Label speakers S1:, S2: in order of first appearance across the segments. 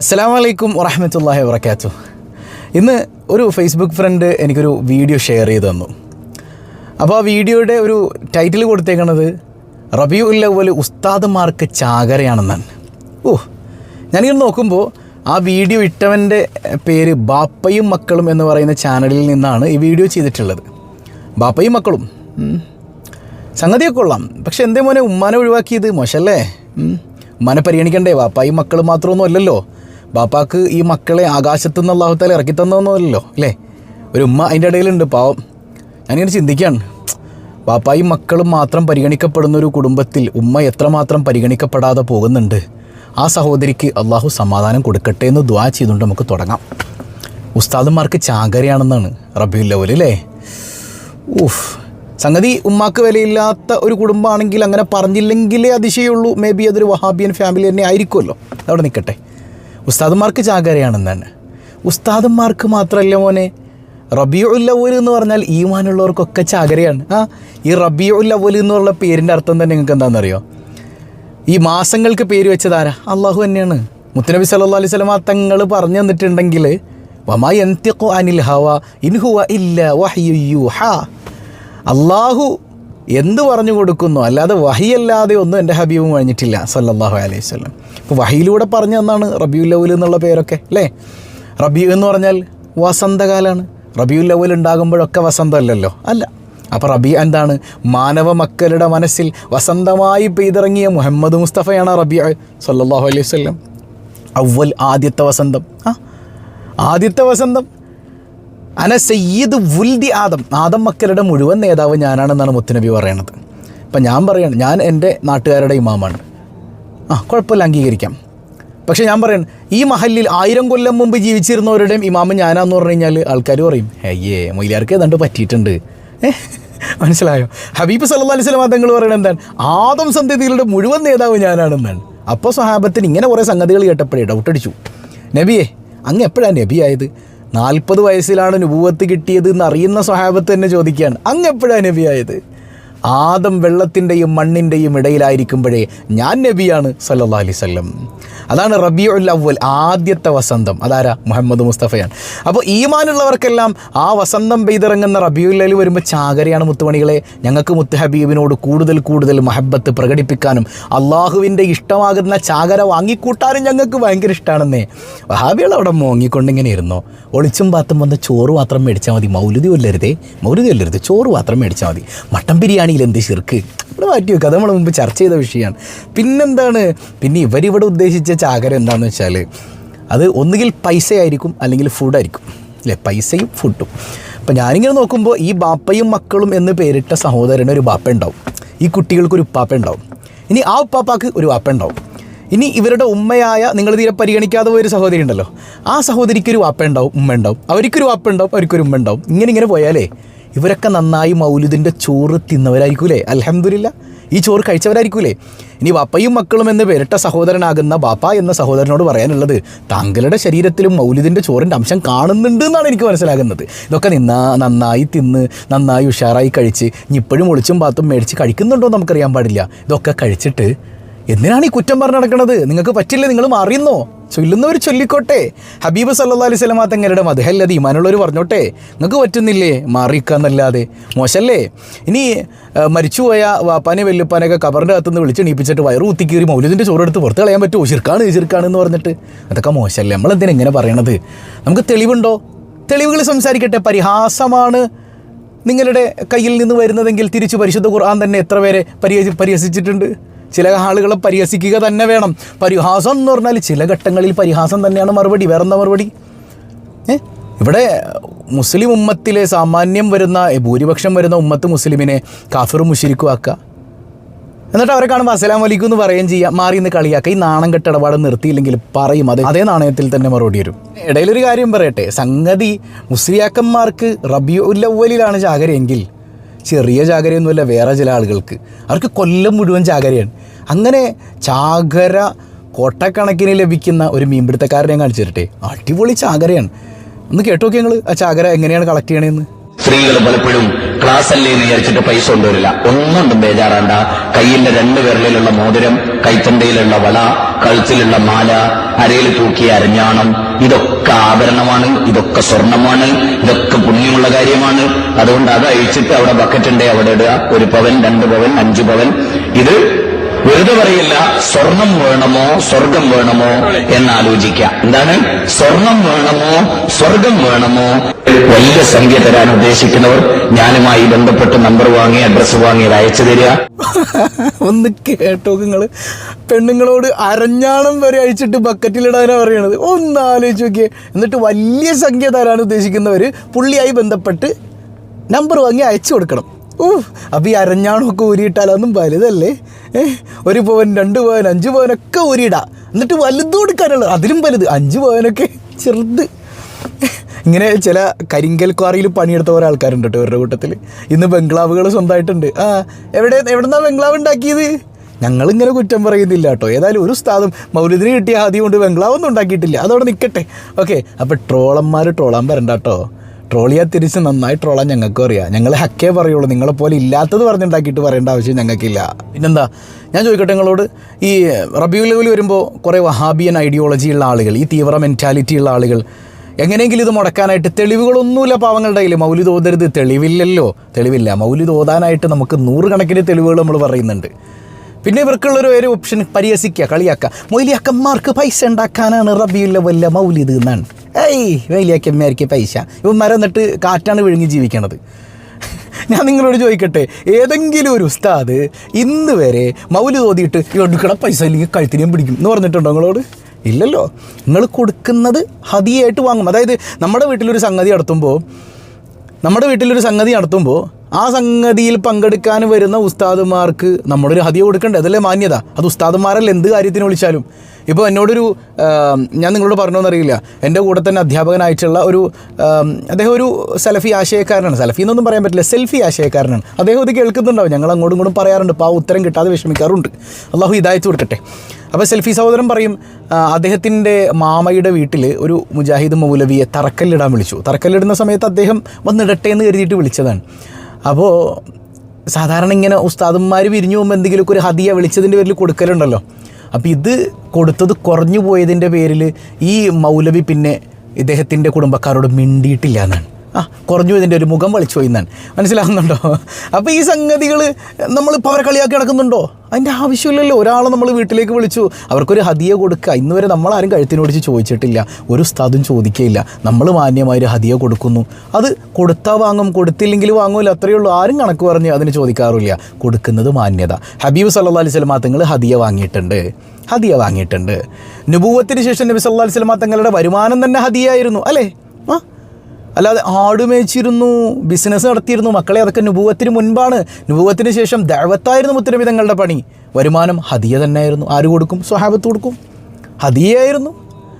S1: അസ്സാം വലൈക്കും വറഹമത്തല്ലാഹി വർക്കാത്തു ഇന്ന് ഒരു ഫേസ്ബുക്ക് ഫ്രണ്ട് എനിക്കൊരു വീഡിയോ ഷെയർ ചെയ്ത് തന്നു. അപ്പോൾ ആ വീഡിയോയുടെ ഒരു ടൈറ്റിൽ കൊടുത്തേക്കണത് റബിയു ഉല്ലവൽ ഉസ്താദുമാർക്ക് ചാകരയാണെന്നാണ്. ഓ ഞാനിങ്ങനെ നോക്കുമ്പോൾ ആ വീഡിയോ ഇട്ടവന്റെ പേര് ബാപ്പയും മക്കളും എന്ന് പറയുന്ന ചാനലിൽ നിന്നാണ് ഈ വീഡിയോ ചെയ്തിട്ടുള്ളത്. ബാപ്പയും മക്കളും. സംഗതിയൊക്കെ കൊള്ളാം. പക്ഷെ എന്തേ മോനെ ഉമ്മാനെ ഒഴിവാക്കിയത് മോശമല്ലേ. ഉമ്മാനെ പരിഗണിക്കണ്ടേ? ബാപ്പായും മക്കളും മാത്രമൊന്നും അല്ലല്ലോ. ബാപ്പാക്ക് ഈ മക്കളെ ആകാശത്തു നിന്ന് അള്ളാഹുത്താല ഇറക്കി തന്നൊന്നുമല്ലല്ലോ അല്ലേ? ഒരു ഉമ്മ അതിന്റെ ഇടയിലുണ്ട് പാവം. ഞാനിങ്ങനെ ചിന്തിക്കുകയാണ് ബാപ്പായി മക്കളും മാത്രം പരിഗണിക്കപ്പെടുന്ന ഒരു കുടുംബത്തിൽ ഉമ്മ എത്രമാത്രം പരിഗണിക്കപ്പെടാതെ പോകുന്നുണ്ട്? ആ സഹോദരിക്ക് അള്ളാഹു സമാധാനം കൊടുക്കട്ടെ എന്ന് ദ്വാ ചെയ്തുകൊണ്ട് നമുക്ക് തുടങ്ങാം. ഉസ്താദന്മാർക്ക് ചാകരയാണെന്നാണ് റബിയുൽ ലവൽ അല്ലേ? ഊഫ് സംഗതി ഉമ്മാക്ക് വിലയില്ലാത്ത ഒരു കുടുംബമാണെങ്കിൽ അങ്ങനെ പറഞ്ഞില്ലെങ്കിലേ അതിശയുള്ളൂ മേ ബി അതൊരു വഹാബിയൻ ഫാമിലി തന്നെ ആയിരിക്കുമല്ലോ. അവിടെ നിൽക്കട്ടെ. ഉസ്താദന്മാർക്ക് ചാകരയാണെന്ന് തന്നെ ഉസ്താദന്മാർക്ക് മാത്രമല്ല മോനെ റബിയുൽ അവൽ എന്ന് പറഞ്ഞാൽ ഈമാനുള്ളവർക്കൊക്കെ ചാകരയാണ് ആ ഈ റബിയുൽ അവൽ എന്നുള്ള പേരിന്റെ അർത്ഥം തന്നെ നിങ്ങൾക്ക് എന്താണെന്നറിയോ? ഈ മാസങ്ങൾക്ക് പേര് വെച്ചതാരാ അള്ളാഹു തന്നെയാണ്. മുത്തനബി സല്ലാ അലൈഹി സ്വലമ തങ്ങൾ പറഞ്ഞു തന്നിട്ടുണ്ടെങ്കിൽ വമാ അനിൽ ഹവ ഇൻഹുവ ഇല്ല വഹ്യുയൂഹ അള്ളാഹു എന്ത് പറഞ്ഞു കൊടുക്കുന്നു? അല്ലാതെ വഹിയല്ലാതെ ഒന്നും എന്റെ ഹബീബും കഴിഞ്ഞിട്ടില്ല സല്ലാഹു അലൈഹി വസല്ലം. ഇപ്പോൾ വഹിയിലൂടെ പറഞ്ഞു തന്നാണ് റബിയുൽ എന്നുള്ള പേരൊക്കെ അല്ലേ? റബിയു എന്ന് പറഞ്ഞാൽ വസന്തകാലമാണ് റബിയുൽ ഉണ്ടാകുമ്പോഴൊക്കെ വസന്തമല്ലല്ലോ? അല്ല. അപ്പോൾ റബി എന്താണ്? മാനവ മക്കളുടെ മനസ്സിൽ വസന്തമായി പെയ്തിറങ്ങിയ മുഹമ്മദ് മുസ്തഫയാണ് റബിയ സല്ലാഹു അലൈഹി വസല്ലം. അവൽ ആദ്യത്തെ വസന്തം. ആ ആദ്യത്തെ വസന്തം. അന സയ്യിദ് വുൽദി ആദം ആദം മക്കളുടെ മുഴുവൻ നേതാവ് ഞാനാണെന്നാണ് മുത്തുനബി പറയണത്. അപ്പം ഞാൻ പറയണം ഞാൻ എന്റെ നാട്ടുകാരുടെ ഇമാമാണ്. ആ കുഴപ്പമില്ല അംഗീകരിക്കാം. പക്ഷെ ഞാൻ പറയണം ഈ മഹലിൽ ആയിരം കൊല്ലം മുമ്പ് ജീവിച്ചിരുന്നവരുടെയും ഇമാമ ഞാനാന്ന് പറഞ്ഞു കഴിഞ്ഞാൽ ആൾക്കാർ പറയും അയ്യേ മൊയിലാർക്ക് ഏതാണ്ട് പറ്റിയിട്ടുണ്ട്. മനസ്സിലായോ? ഹബീബ് സല്ലാ അലൈഹി സ്വലം തങ്ങൾ പറയണത് എന്താണ്? ആദം സന്ധ്യതികളുടെ മുഴുവൻ നേതാവ് ഞാനാണെന്നാണ്. അപ്പോൾ സ്വഹാബത്തിന് ഇങ്ങനെ കുറേ സംഗതികൾ കേട്ടപ്പോഴേ ഡൗട്ട് അടിച്ചു. നബിയെ അങ്ങ് എപ്പോഴാണ് നബി ആയത് നാൽപ്പത് വയസ്സിലാണ് നുപൂവത്ത് കിട്ടിയത് എന്ന് അറിയുന്ന സ്വഹാബത്ത് തന്നെ ചോദിക്കുകയാണ് അങ്ങ് എപ്പോഴാണ് നബിയായത്? ആദം വെള്ളത്തിന്റെയും മണ്ണിന്റെയും ഇടയിലായിരിക്കുമ്പോഴേ ഞാൻ നബിയാണ് സല്ലാ അലൈവല്ലം അതാണ് റബിയുൽ അവൽ ആദ്യത്തെ വസന്തം. അതാരാ? മുഹമ്മദ് മുസ്തഫയാണ്. അപ്പോൾ ഈമാനുള്ളവർക്കെല്ലാം ആ വസന്തം പെയ്തിറങ്ങുന്ന റബിയുൽ അലി വരുമ്പോൾ ചാകരയാണ് മുത്തുമണികളെ. ഞങ്ങൾക്ക് മുത്ത് ഹബീബിനോട് കൂടുതൽ കൂടുതൽ മഹബത്ത് പ്രകടിപ്പിക്കാനും അള്ളാഹുവിന്റെ ഇഷ്ടമാകുന്ന ചാകര വാങ്ങിക്കൂട്ടാനും ഞങ്ങൾക്ക് ഭയങ്കര ഇഷ്ടമാണെന്നേ വഹാബികൾ അവിടെ മോങ്ങിക്കൊണ്ടിങ്ങനെ ഇരുന്നോ? ഒളിച്ചും പാത്തും വന്ന് ചോറ് മാത്രം മേടിച്ചാൽ മതി. മൗലുതി കൊല്ലരുതേ മൗലുതി കൊല്ലരുത് ചോറ് മാത്രം മേടിച്ചാൽ മതി. മട്ടൻ ബിരിയാണിയിൽ എന്ത് ശിർക്ക്? ഇവിടെ മാറ്റി വെക്കുക അത് നമ്മൾ മുമ്പ് ചർച്ച ചെയ്ത വിഷയമാണ്. പിന്നെന്താണ്? പിന്നെ ഇവരിവിടെ ഉദ്ദേശിച്ച ചാകര എന്താണെന്ന് വെച്ചാൽ അത് ഒന്നുകിൽ പൈസയായിരിക്കും അല്ലെങ്കിൽ ഫുഡായിരിക്കും അല്ലേ? പൈസയും ഫുഡും അപ്പം ഞാനിങ്ങനെ നോക്കുമ്പോൾ ഈ ബാപ്പയും മക്കളും എന്ന് പേരിട്ട സഹോദരന് ഒരു ബാപ്പ ഉണ്ടാവും. ഈ കുട്ടികൾക്കൊരു ഉപ്പാപ്പ ഉണ്ടാവും. ഇനി ആ ഉപ്പാപ്പാക്ക് ഒരു വാപ്പ ഉണ്ടാവും. ഇനി ഇവരുടെ ഉമ്മയായ നിങ്ങൾ തീരെ പരിഗണിക്കാതെ പോയൊരു സഹോദരി ഉണ്ടല്ലോ. ആ സഹോദരിക്ക് ഒരു വാപ്പ ഉണ്ടാവും ഉമ്മ ഉണ്ടാവും. അവർക്കൊരു വാപ്പ ഉണ്ടാവും അവർക്കൊരു ഉമ്മ ഉണ്ടാവും. ഇങ്ങനെ ഇങ്ങനെ പോയാലേ ഇവരൊക്കെ നന്നായി മൗലുദിന്റെ ചോറ് തിന്നവരായിരിക്കൂലേ? അലഹമില്ല ഈ ചോറ് കഴിച്ചവരായിരിക്കൂലേ? ഇനി വപ്പയും മക്കളും എന്ന് പേരിട്ട സഹോദരനാകുന്ന ബാപ്പ എന്ന സഹോദരനോട് പറയാനുള്ളത് താങ്കളുടെ ശരീരത്തിലും മൗലിദിന്റെ ചോറിന്റെ അംശം കാണുന്നുണ്ട് എന്നാണ് എനിക്ക് മനസ്സിലാകുന്നത്. ഇതൊക്കെ നിന്നാ നന്നായി തിന്ന് നന്നായി ഉഷാറായി കഴിച്ച് ഇപ്പോഴും ഒളിച്ചും പാത്തും മേടിച്ച് കഴിക്കുന്നുണ്ടോ നമുക്കറിയാൻ പാടില്ല. ഇതൊക്കെ കഴിച്ചിട്ട് എന്തിനാണ് ഈ കുറ്റം പറഞ്ഞു നടക്കുന്നത് നിങ്ങൾക്ക് പറ്റില്ല? നിങ്ങൾ മാറിയുന്നോ ചൊല്ലുന്നവർ ചൊല്ലിക്കോട്ടെ. ഹബീബ് സല്ലാ അലൈഹി സ്വലമാ തങ്ങളുടെ മതഹല്ലത് ഇമാനുള്ളവർ പറഞ്ഞോട്ടെ. നിങ്ങൾക്ക് പറ്റുന്നില്ലേ? മാറിക്കാന്നല്ലാതെ മോശല്ലേ? ഇനി മരിച്ചുപോയ വാപ്പാനെ വെല്ലുപ്പാനൊക്കെ കബറിന്റെ അകത്തുനിന്ന് വിളിച്ച് എണീപ്പിച്ചിട്ട് വയറ് കുത്തിക്കീറി മൗലിദിന്റെ ചോറെടുത്ത് പുറത്ത് കളയാൻ പറ്റുമോ? ശിർക്കാണ് ശിർക്കാണ് എന്ന് പറഞ്ഞിട്ട്. അതൊക്കെ മോശമല്ലേ നമ്മളെന്തിനാ ഇങ്ങനെ പറയണത്? നമുക്ക് തെളിവുണ്ടോ? തെളിവുകൾ സംസാരിക്കട്ടെ. പരിഹാസമാണ് നിങ്ങളുടെ കയ്യിൽ നിന്ന് വരുന്നതെങ്കിൽ തിരിച്ച് പരിശുദ്ധ ഖുർആൻ തന്നെ എത്ര പേരെ പരിഹസി പരിഹസിച്ചിട്ടുണ്ട്? ചില ആളുകളെ പരിഹസിക്കുക തന്നെ വേണം. പരിഹാസം എന്ന് പറഞ്ഞാൽ ചില ഘട്ടങ്ങളിൽ പരിഹാസം തന്നെയാണ് മറുപടി. വേറെന്താ മറുപടി? ഏ? ഇവിടെ മുസ്ലിം ഉമ്മത്തിലെ സാമാന്യം വരുന്ന ഭൂരിപക്ഷം വരുന്ന ഉമ്മത്ത് മുസ്ലിമിനെ കാഫിറും മുഷിരിക്കും ആക്കുക. എന്നിട്ട് അവരെ കാണുമ്പോൾ അസ്സലാം വലിക്കും എന്ന് പറയുകയും ചെയ്യാം. മാറി നിന്ന് കളിയാക്കുക. ഈ നാണം കെട്ട ഇടപാട് നിർത്തിയില്ലെങ്കിൽ പറയും. അത് അതേ നാണയത്തിൽ തന്നെ മറുപടി വരും. ഇടയിലൊരു കാര്യം പറയട്ടെ. സംഗതി മുസ്ലിയാക്കന്മാർക്ക് റബിയുല്ലവലിലാണ് ചാകരയെങ്കിൽ ചെറിയ ചാകരയൊന്നുമല്ല വേറെ ചില ആളുകൾക്ക്. അവർക്ക് കൊല്ലം മുഴുവൻ ചാകരയാണ് അങ്ങനെ ചാകര കോട്ടക്കണക്കിന് ലഭിക്കുന്ന ഒരു മീൻപിടുത്തക്കാരനെ കാണിച്ചു തരട്ടെ അടിപൊളി ചാകരയാണ്. ഒന്ന് കേട്ടോക്കെ ഞങ്ങൾ ആ ചാകര എങ്ങനെയാണ് കളക്ട് ചെയ്യണേന്ന്?
S2: സ്ത്രീകൾ പലപ്പോഴും ക്ലാസ് അല്ലേ എന്ന് വിചാരിച്ചിട്ട് പൈസ കൊണ്ടുവരില്ല ഒന്നുകൊണ്ടും ബേജാറാണ്ട. കയ്യിലെ രണ്ട് വിരലിലുള്ള മോതിരം കൈത്തണ്ടയിലുള്ള വള കഴുത്തിലുള്ള മാല അരയിൽ തൂക്കിയ അരഞ്ഞാണം ഇതൊക്കെ ആഭരണമാണ് ഇതൊക്കെ സ്വർണമാണ് ഇതൊക്കെ പുണ്യമുള്ള കാര്യമാണ്. അതുകൊണ്ട് അത് അഴിച്ചിട്ട് അവിടെ ബക്കറ്റ് ഉണ്ടേ അവിടെ ഇടുക. ഒരു പവൻ രണ്ട് പവൻ അഞ്ചു പവൻ. ഇത് വെറുതെ പറയില്ല സ്വർണം വേണമോ സ്വർഗം വേണമോ എന്നാലോചിക്കാം എന്താണ്? സ്വർണം വേണമോ സ്വർഗം വേണമോ? വലിയ സംഖ്യ തരാൻ ഉദ്ദേശിക്കുന്നവർ ഞാനുമായി ബന്ധപ്പെട്ട് നമ്പർ വാങ്ങി അഡ്രസ് വാങ്ങി അയച്ചു തരിക.
S1: ഒന്ന് കേട്ടോ നിങ്ങൾ പെണ്ണുങ്ങളോട് അരഞ്ഞാണം വരെ അഴിച്ചിട്ട് ബക്കറ്റിലിടാനാണ് പറയണത്. ഒന്ന് ആലോചിച്ച് നോക്കിയേ. എന്നിട്ട് വലിയ സംഖ്യ തരാൻ ഉദ്ദേശിക്കുന്നവർ പുള്ളിയായി ബന്ധപ്പെട്ട് നമ്പർ വാങ്ങി അയച്ചു കൊടുക്കണം. ഓ അപ്പോൾ ഈ അരഞ്ഞാണമൊക്കെ ഊരിയിട്ടാലൊന്നും വലുതല്ലേ? ഏ ഒരു പവൻ രണ്ട് പവൻ അഞ്ച് പവനൊക്കെ ഊരിയിടാം. എന്നിട്ട് വലുത് കൊടുക്കാനുള്ളത് അതിലും വലുത്. അഞ്ച് പവനൊക്കെ ചെറുത്. ഇങ്ങനെ ചില കരിങ്കൽ ക്വാറിയിൽ പണിയെടുത്ത കുറേ ആൾക്കാരുണ്ട് കേട്ടോ ഇവരുടെ കൂട്ടത്തിൽ. ഇന്ന് ബംഗ്ലാവുകൾ സ്വന്തമായിട്ടുണ്ട്. ആ എവിടെ എവിടെന്നാ ബംഗ്ലാവ് ഉണ്ടാക്കിയത്? ഞങ്ങളിങ്ങനെ കുറ്റം പറയുന്നില്ല കേട്ടോ. ഏതായാലും ഒരു സ്ഥാനം മൗലിദിന് കിട്ടിയ ആദ്യം കൊണ്ട് ബംഗ്ലാവൊന്നും ഉണ്ടാക്കിയിട്ടില്ല. അതവിടെ നിൽക്കട്ടെ ഓക്കെ അപ്പോൾ ട്രോളന്മാർ ട്രോളാൻ വരണ്ട കേട്ടോ. ട്രോളിയാൽ തിരിച്ച് നന്നായി ട്രോളാൻ ഞങ്ങൾക്കും അറിയാം. ഞങ്ങൾ ഹക്കേ പറയുള്ളൂ. നിങ്ങളെ പോലെ ഇല്ലാത്തത് പറഞ്ഞുണ്ടാക്കിയിട്ട് പറയേണ്ട ആവശ്യം ഞങ്ങൾക്കില്ല. പിന്നെന്താ? ഞാൻ ചോദിക്കട്ടെ നിങ്ങളോട്? ഈ റബിയുൽ ലെവൽ വരുമ്പോൾ കുറേ വഹാബിയൻ ഐഡിയോളജി ഉള്ള ആളുകൾ ഈ തീവ്ര മെന്റാലിറ്റി ഉള്ള ആളുകൾ എങ്ങനെയെങ്കിലും ഇത് മുടക്കാനായിട്ട് തെളിവുകളൊന്നുമില്ല പാവങ്ങളുടെ കയ്യിൽ മൗലിദ് ഓതരുത് തെളിവില്ലല്ലോ. തെളിവില്ല. മൗലിദ് ഓതാനായിട്ട് നമുക്ക് നൂറുകണക്കിന് തെളിവുകൾ നമ്മൾ പറയുന്നുണ്ട്. പിന്നെ ഇവർക്കുള്ളൊരു ഒരു ഓപ്ഷൻ പരിഹസിക്കുക കളിയാക്കുക മൊയ്ലിയാക്കന്മാർക്ക് പൈസ ഉണ്ടാക്കാനാണ് റബിയുള്ള വല്ല മൗലിദ് എന്നാണ്. ഏയ് മൊയ്ലിയാക്കന്മാർക്ക് പൈസ. ഇവന്മാരെ എന്നിട്ട് കാറ്റാണ് വിഴുങ്ങി ജീവിക്കണത്. ഞാൻ നിങ്ങളോട് ചോദിക്കട്ടെ ഏതെങ്കിലും ഒരു ഉസ്താദ് ഇന്ന് വരെ മൗൽ തോതിയിട്ട് എടുക്കണ പൈസ ഇല്ലെങ്കിൽ കഴുത്തിനെയും പിടിക്കും എന്ന് പറഞ്ഞിട്ടുണ്ടോ നിങ്ങളോട്? ഇല്ലല്ലോ. നിങ്ങൾ കൊടുക്കുന്നത് ഹതിയായിട്ട് വാങ്ങും. അതായത് നമ്മുടെ വീട്ടിലൊരു സംഗതി നടത്തുമ്പോൾ നമ്മുടെ വീട്ടിലൊരു സംഗതി നടത്തുമ്പോൾ ആ സംഗതിയിൽ പങ്കെടുക്കാൻ വരുന്ന ഉസ്താദുമാർക്ക് നമ്മളൊരു ഹതിയ കൊടുക്കണ്ടേ? അതല്ലേ മാന്യത? അത് ഉസ്താദുമാരല്ല എന്ത് കാര്യത്തിന് വിളിച്ചാലും? ഇപ്പോൾ എന്നോടൊരു ഞാൻ നിങ്ങളോട് പറഞ്ഞോന്നറിയില്ല. എന്റെ കൂടെ തന്നെ അധ്യാപകനായിട്ടുള്ള ഒരു അദ്ദേഹം ഒരു സെൽഫി ആശയക്കാരനാണ്. സെൽഫി എന്നൊന്നും പറയാൻ പറ്റില്ല. സെൽഫി ആശയക്കാരനാണ്. അദ്ദേഹം ഇത് കേൾക്കുന്നുണ്ടാവും. ഞങ്ങൾ അങ്ങോട്ടും ഇങ്ങോട്ടും പറയാറുണ്ട്. അപ്പോൾ ആ ഉത്തരം കിട്ടാതെ വിഷമിക്കാറുണ്ട്. അള്ളാഹു ഇതായത്ത് കൊടുക്കട്ടെ. അപ്പോൾ സെൽഫി സഹോദരൻ പറയും അദ്ദേഹത്തിന്റെ മാമയുടെ വീട്ടിൽ ഒരു മുജാഹിദ് മൗലവിയെ തറക്കല്ലിടാൻ വിളിച്ചു. തറക്കല്ലിടുന്ന സമയത്ത് അദ്ദേഹം വന്നിടട്ടെ എന്ന് കരുതിയിട്ട് വിളിച്ചതാണ്. അപ്പോൾ സാധാരണ ഇങ്ങനെ ഉസ്താദന്മാർ പിരിഞ്ഞു പോകുമ്പോൾ എന്തെങ്കിലുമൊക്കെ ഒരു ഹദിയ വിളിച്ചതിന്റെ പേരിൽ കൊടുക്കലുണ്ടല്ലോ. അപ്പോൾ ഇത് കൊടുത്തത് കുറഞ്ഞു പോയതിന്റെ പേരിൽ ഈ മൗലവി പിന്നെ ഇദ്ദേഹത്തിന്റെ കുടുംബക്കാരോട് മിണ്ടിയിട്ടില്ല എന്നാണ്. ആ കുറഞ്ഞു ഇതിന്റെ ഒരു മുഖം വളിച്ചു പോയി എന്നാണ്. മനസ്സിലാകുന്നുണ്ടോ അപ്പോൾ ഈ സംഗതികൾ നമ്മളിപ്പോൾ അവരെ കളിയാക്കി നടക്കുന്നുണ്ടോ? അതിന്റെ ആവശ്യമില്ലല്ലോ. ഒരാളെ നമ്മൾ വീട്ടിലേക്ക് വിളിച്ചു. അവർക്കൊരു ഹതിയെ കൊടുക്കുക ഇന്ന് വരെ നമ്മളാരും കഴുത്തിനോടിച്ച് ചോദിച്ചിട്ടില്ല. ഒരു സ്ഥാദും ചോദിക്കുകയില്ല നമ്മൾ മാന്യമായ ഒരു ഹതിയെ കൊടുക്കുന്നു. അത് കൊടുത്താൽ വാങ്ങും. കൊടുത്തില്ലെങ്കിൽ വാങ്ങൂല അത്രയേ ഉള്ളൂ. ആരും കണക്ക് പറഞ്ഞ് അതിന് ചോദിക്കാറില്ല കൊടുക്കുന്നത് മാന്യത. ഹബീബ് സല്ലാ അലൈഹി സ്വലമാ തങ്ങൾ ഹദിയ വാങ്ങിയിട്ടുണ്ട്. ഹദിയ വാങ്ങിയിട്ടുണ്ട്. നുബൂവത്തിന് ശേഷം നബി സല്ലാ അലൈഹി സ്വലമാ തങ്ങളുടെ വരുമാനം തന്നെ ഹദിയായിരുന്നു അല്ലേ? ആ അല്ലാതെ ആട് മേച്ചിരുന്നു ബിസിനസ് നടത്തിയിരുന്നു മക്കളെ അതൊക്കെ അനുഭവത്തിന് മുൻപാണ്. അനുഭവത്തിന് ശേഷം ദഴവത്തായിരുന്നു മുത്തരവിധങ്ങളുടെ പണി. വരുമാനം ഹദിയ തന്നെയായിരുന്നു. ആര് കൊടുക്കും? സ്വഹാബത്ത് കൊടുക്കും. ഹദിയായിരുന്നു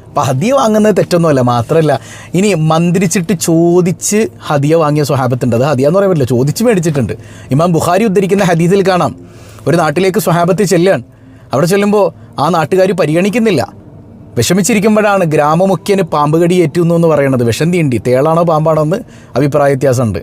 S1: അപ്പം ഹദിയ വാങ്ങുന്നത് തെറ്റൊന്നുമല്ല മാത്രമല്ല. ഇനി മന്ത്രിച്ചിട്ട് ചോദിച്ച് ഹദിയ വാങ്ങിയ സ്വഹാബത്തുണ്ട്. അത് ഹദിയ എന്ന് പറയാൻ പറ്റില്ല ചോദിച്ച് മേടിച്ചിട്ടുണ്ട്. ഇമാം ബുഖാരി ഉദ്ധരിക്കുന്ന ഹദീസിൽ കാണാം. ഒരു നാട്ടിലേക്ക് സ്വഹാബത്ത് ചെല്ലുകയാണ് അവിടെ ചെല്ലുമ്പോൾ ആ നാട്ടുകാർ പരിഗണിക്കുന്നില്ല. വിഷമിച്ചിരിക്കുമ്പോഴാണ് ഗ്രാമമുഖ്യന് പാമ്പ് കടി ഏറ്റുന്നു എന്ന് പറയുന്നത് വിഷം തീണ്ടി. തേളാണോ പാമ്പാണോ എന്ന് അഭിപ്രായ വ്യത്യാസമുണ്ട്.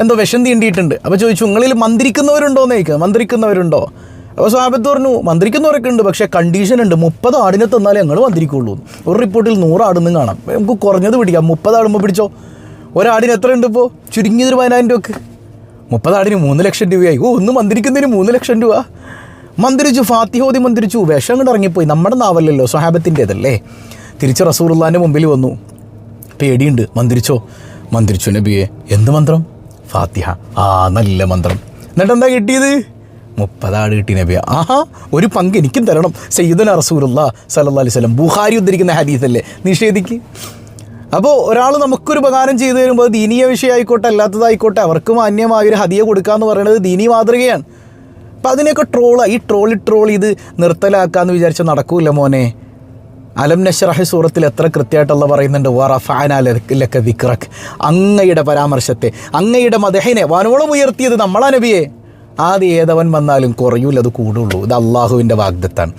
S1: എന്തോ വിഷം തീണ്ടിയിട്ടുണ്ട്. അപ്പോൾ ചോദിച്ചു നിങ്ങളിൽ മന്ത്രിക്കുന്നവരുണ്ടോ എന്ന് ചോദിക്കുക മന്ത്രിക്കുന്നവരുണ്ടോ? അപ്പോൾ സ്വാപത്ത് പറഞ്ഞു മന്ത്രിക്കുന്നവരൊക്കെ ഉണ്ട് പക്ഷേ കണ്ടീഷൻ ഉണ്ട് മുപ്പത് ആടിനെ തന്നാലേ ഞങ്ങൾ മന്ത്രിക്കുള്ളൂ. ഒരു റിപ്പോർട്ടിൽ നൂറ് ആടുന്നും കാണാം. നമുക്ക് കുറഞ്ഞത് പിടിക്കാം. മുപ്പത് ആടുമ്പോൾ പിടിച്ചോ? ഒരാടിന് എത്ര ഉണ്ട് ഇപ്പോൾ ചുരുങ്ങിയതൊരു പതിനായിരം രൂപക്ക്. മുപ്പതാടിന് മൂന്ന് ലക്ഷം രൂപയായി. ഓ ഒന്ന് മന്ത്രിക്കുന്നതിന് മൂന്ന് ലക്ഷം രൂപ. മന്ത്രിച്ചു ഫാത്തിഹോദി മന്ത്രിച്ചു വിഷം കൊണ്ട് ഇറങ്ങിപ്പോയി. നമ്മുടെ നാവല്ലല്ലോ സ്വഹാബത്തിന്റെതല്ലേ? തിരിച്ച് റസൂറുല്ലാന്റെ മുമ്പിൽ വന്നു. പേടിയുണ്ട് മന്ത്രിച്ചോ? മന്ത്രിച്ചു നബിയെ എന്ത് മന്ത്രം? ഫാത്തിഹ. ആ നല്ല മന്ത്രം. എന്നിട്ട് എന്താ കിട്ടിയത് മുപ്പതാട് കിട്ടി നബിയ. ആഹാ ഒരു പങ്ക് എനിക്കും തരണം. സയ്യിദുന റസൂലുള്ള സല്ലല്ലാഹു അലൈഹി വസല്ലം. ബുഖാരി ഉദ്ധരിക്കുന്ന ഹദീസല്ലേ? നിഷേധിക്ക്. അപ്പോൾ ഒരാൾ നമുക്കൊരു ഉപകാരം ചെയ്തു തരുമ്പോൾ ദീനീയ വിഷയമായിക്കോട്ടെ അല്ലാത്തതായിക്കോട്ടെ അവർക്ക് മാന്യമായ ഒരു ഹദിയ കൊടുക്കുക എന്ന് പറയുന്നത് ദീനീ മാതൃകയാണ്. അപ്പം അതിനെയൊക്കെ ട്രോൾ ഈ ട്രോളി ട്രോൾ ഇത് നിർത്തലാക്കാന്ന് വിചാരിച്ച നടക്കൂല മോനെ. അലം നഷറഹി സൂറത്തിൽ എത്ര കൃത്യമായിട്ടുള്ള പറയുന്നുണ്ട് വറഫാനലക്ക വിക്രക് അങ്ങയുടെ പരാമർശത്തെ അങ്ങയുടെ മദഹിനെ വനോളം ഉയർത്തിയത് നമ്മളാ നബിയെ. ആദ്യ ഏതവൻ വന്നാലും കുറയൂല അത് കൂടുള്ളൂ. ഇത് അള്ളാഹുവിന്റെ വാഗ്ദത്താണ്.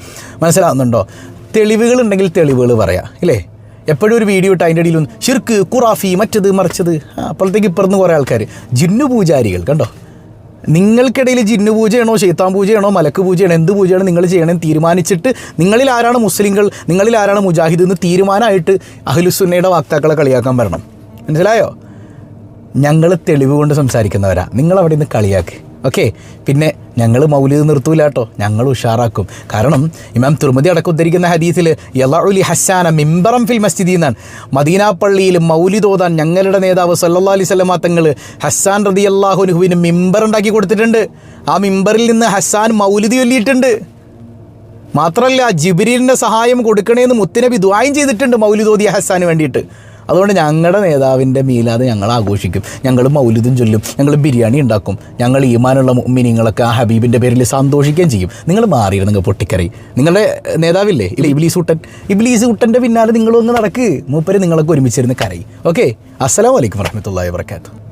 S1: മനസ്സിലാവുന്നുണ്ടോ? തെളിവുകളുണ്ടെങ്കിൽ തെളിവുകൾ പറയാം ഇല്ലേ? എപ്പോഴും ഒരു വീഡിയോ ഇട്ട് അതിന്റെ ഇടയിലൊന്നും ഷിർക്ക് ഖുറാഫി മറ്റത് മറിച്ചത്. അപ്പോഴത്തേക്ക് ഇപ്പുറന്ന് കുറേ ആൾക്കാർ ജിന്നു പൂജാരികൾ കണ്ടോ? നിങ്ങൾക്കിടയിൽ ജിന്ന് പൂജയാണോ ശൈത്താൻ പൂജയാണോ മലക്ക് പൂജയാണോ എന്ത് പൂജയാണോ നിങ്ങൾ ചെയ്യണമെന്ന് തീരുമാനിച്ചിട്ട് നിങ്ങളിൽ ആരാണ് മുസ്ലിങ്ങൾ നിങ്ങളിൽ ആരാണ് മുജാഹിദ് എന്ന് തീരുമാനമായിട്ട് അഹ്ലുസുന്നയുടെ വാക്താക്കളെ കളിയാക്കാൻ വരണം. മനസ്സിലായോ? ഞങ്ങൾ തെളിവ് കൊണ്ട് സംസാരിക്കുന്നവരാ. നിങ്ങൾ അവിടെ നിന്ന് കളിയാക്ക്. ഓക്കെ പിന്നെ ഞങ്ങൾ മൗലിദ് നിർത്തൂല കേട്ടോ ഞങ്ങൾ ഉഷാറാക്കും. കാരണം ഇമാം തുർമതി അടക്കം ഉദ്ധരിക്കുന്ന ഹദീസിൽ യലാഉലി ഹസാന മിമ്പറം ഫിൽ മസ്ജിദി എന്നാണ്. മദീന പള്ളിയിൽ മൗലിദ് ഞങ്ങളുടെ നേതാവ് സല്ലാ അലി സ്വലമാ തങ്ങൾ ഹസ്സാൻ റതി അള്ളാഹുനുഹുവിന് മിമ്പർ ഉണ്ടാക്കി കൊടുത്തിട്ടുണ്ട്. ആ മിമ്പറിൽ നിന്ന് ഹസ്സാൻ മൗലിദ് ചൊല്ലിയിട്ടുണ്ട്. മാത്രമല്ല ജിബിരിലിന്റെ സഹായം കൊടുക്കണേന്ന് മുത്തുനബി ദ്വായം ചെയ്തിട്ടുണ്ട് മൗലിദോദി ഹസാന് വേണ്ടിയിട്ട്. അതുകൊണ്ട് ഞങ്ങളുടെ നേതാവിന്റെ മീലാത് ഞങ്ങൾ ആഘോഷിക്കും. ഞങ്ങൾ മൗലിദും ചൊല്ലും. ഞങ്ങൾ ബിരിയാണി ഉണ്ടാക്കും. ഞങ്ങൾ ഈമാനുള്ള മിനിങ്ങളൊക്കെ ആ ഹബീബിന്റെ പേരിൽ സന്തോഷിക്കുകയും ചെയ്യും. നിങ്ങൾ മാറിയിരുന്നു നിങ്ങൾ പൊട്ടിക്കറി നിങ്ങളുടെ നേതാവില്ലേ? ഇല്ല ഇബ്ലീസ് ഉട്ടൻ ഇബ്ലീസ് ഉട്ടന്റെ പിന്നാലെ നിങ്ങളൊന്ന് നടക്ക്. മൂപ്പര് നിങ്ങളൊക്കെ ഒരുമിച്ചിരുന്ന് കരയും. ഓക്കെ? അസ്സലാമു അലൈക്കും വറഹമത്തല്ലാ വാബർക്കാത്തു